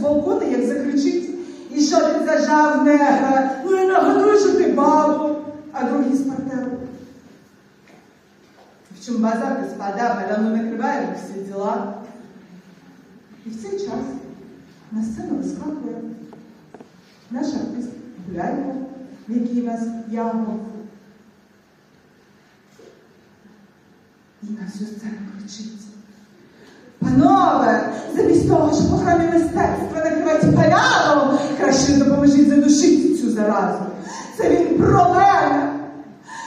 балкона, як закричить. І що ти зажав негра? Ну і нагадуй, що ти бабу. А другий з партеру. В чому базар, господа, баляну накриваємо всі діла. І в цей час на сцену вискакує наш артист Гуляйко, який нас явно. І на всю сцену кричить. Панове, замість того, що в програмі мистецтва накривати поляну, краще допоможіть задушити цю заразу. Це він про мене,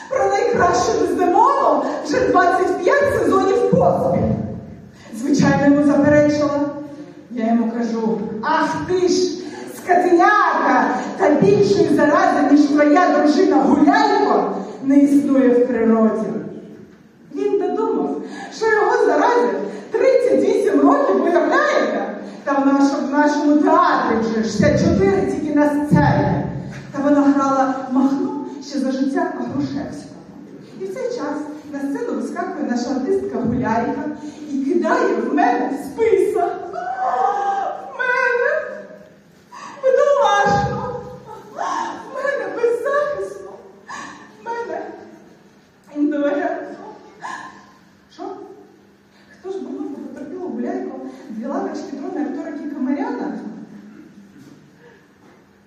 про найкращу Дездемону вже 25 сезонів поспіль. Звичайно, йому заперечила. Я йому кажу, ах ти ж, скотиняка, та більшої зарази, ніж твоя дружина Гуляйко, не існує в природі. Та в нашому, в нашому театрі вже 64 тільки на сцені. Та вона грала Махно ще за життя Грушевського. І в цей час на сцену вискакує наша артистка Гуляйка і кидає в мене список. В мене бідолашно, в мене беззахисно, в мене індивидуально. Що? Хто ж було потерпіло гуляйко дві лавочки дрони актора Кіка Маріана?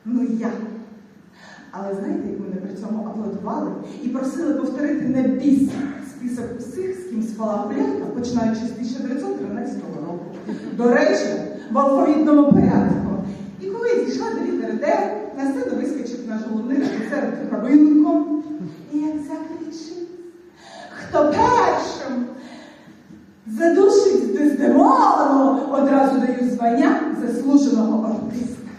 Ну я. Але знаєте, як мене при цьому аплодували і просили повторити на біс список всіх, з ким спала гулянка, починаючи з 1913 року. До речі, в алфавітному порядку. І коли я дійшла до літери Д, на сцену вискочив наш головний режисер Травинко. І як закричить, хто першим Дездемону, одразу даю звання заслуженого артиста.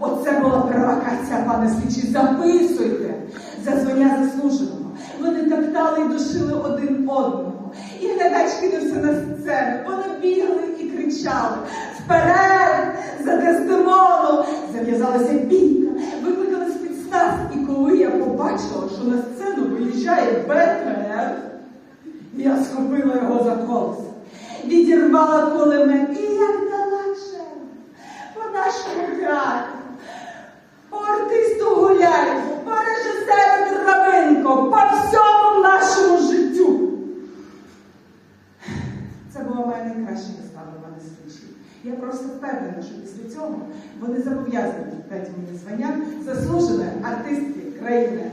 Оце була провокація, пане слідчі. Записуйте за звання заслуженого. Вони топтали і душили один одного. І глядач кинувся на сцену. Вони бігли і кричали вперед за Дездемону. Зав'язалася бійка, викликали спецназ. І коли я побачила, що на сцену виїжджає БТР, я схопила його за колесо, відірвала кулемет і як дала джем по нашому театру, по артисту Гуляйку, по режисеру Травинко, по всьому нашому життю. Це була моя найкраща вистава, пане слідчий. Я просто впевнена, що після цього вони зобов'язані дати мені звання заслуженої артистки країни.